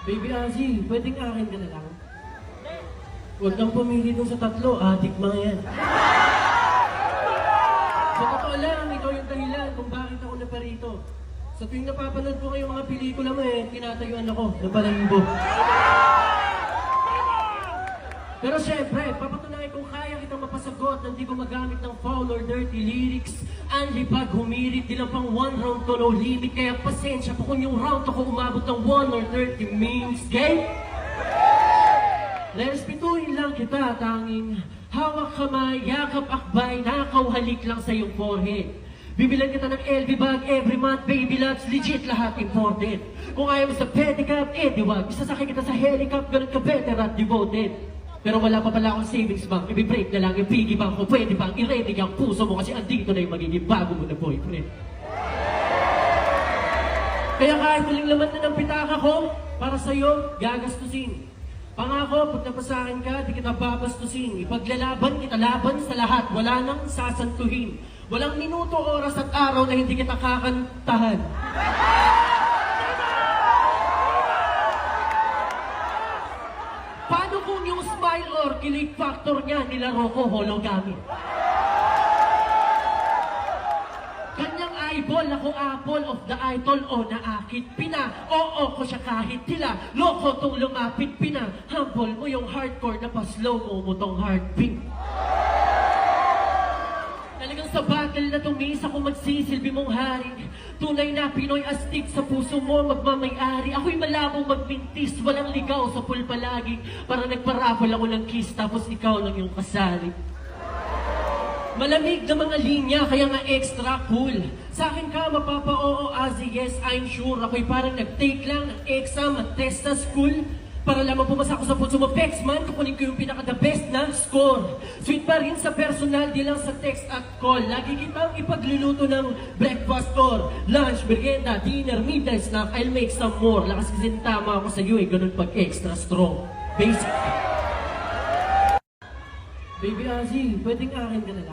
Baby Azzy, pwedeng akin ka na lang? Huwag kang pumili dun sa tatlo, adik mga yan. Sa totoo lang, ikaw yung dahilan kung bakit ako naparito. Sa tuwing napapanood ko kayo mga pelikula mo eh, tinatayuan ako ng balahibo. Pero syempre, papatunayan kung kaya kitang mapasagot na hindi ko magamit ng foul or dirty lyrics. Anli pag humirit, di lang pang one round ko no limit. Kaya pasensya po kung yung round ako umabot ng 1 or 30 minutes. Game? Respetuhin lang kita, tanging hawak kamay, yakap akbay, nakaw halik lang sa iyong forehead. Bibilan kita ng LV bag every month, baby loves, legit lahat important. Kung ayaw sa pedicab, eh di wag, isasakay kita sa helicopter, ganun ka better at devoted. Pero wala pa pala akong savings bank, i-break na lang yung piggy bank ko, pwede bang i-ready ang puso mo kasi andito na yung magiging bago mo na boyfriend. Kaya kahit huling laman na ng pitaka ko, para sa'yo, gagastusin. Pangako, pag napasakin ka, di kita babastusin. Ipaglalaban kita laban sa lahat, wala nang sasantuhin. Walang minuto, oras at araw na hindi kita kakantahan. Kung yung smile or kilig factor niya nilaro ko hologami? Kanyang eyeball, ako apple of the idol o naakit pina. Oo ko siya kahit tila. Loko tong lumapit pina. Humble mo yung hardcore na pa-slow mo mo tong heartbeat. Talagang sa battle na tumis ako magsisilbi mong hari. Tunay na Pinoy astig sa puso mo magmamayari. Ako'y malabong magmintis, walang ligaw sa pool palagi. Para nagparapol ako ng kiss tapos ikaw lang yung kasali. Malamig na mga linya, kaya nga extra cool. Sa akin ka, mapapa-oo, Azzy, yes, I'm sure. Ako'y parang nag-take lang ng exam at test sa school. Para lamang pumasa ako sa puso mo, Pex man, kukunin ko yung pinaka-the best na score. Sweet pa rin sa personal, di lang sa text at call. Lagi kitang ipagluluto ng breakfast or lunch, merienda, dinner, midnight snack. I'll make some more. Lakas kasi tama ako sa iyo eh, ganun pag extra strong. Basic. Baby Azzy, pwedeng akin ka na lang?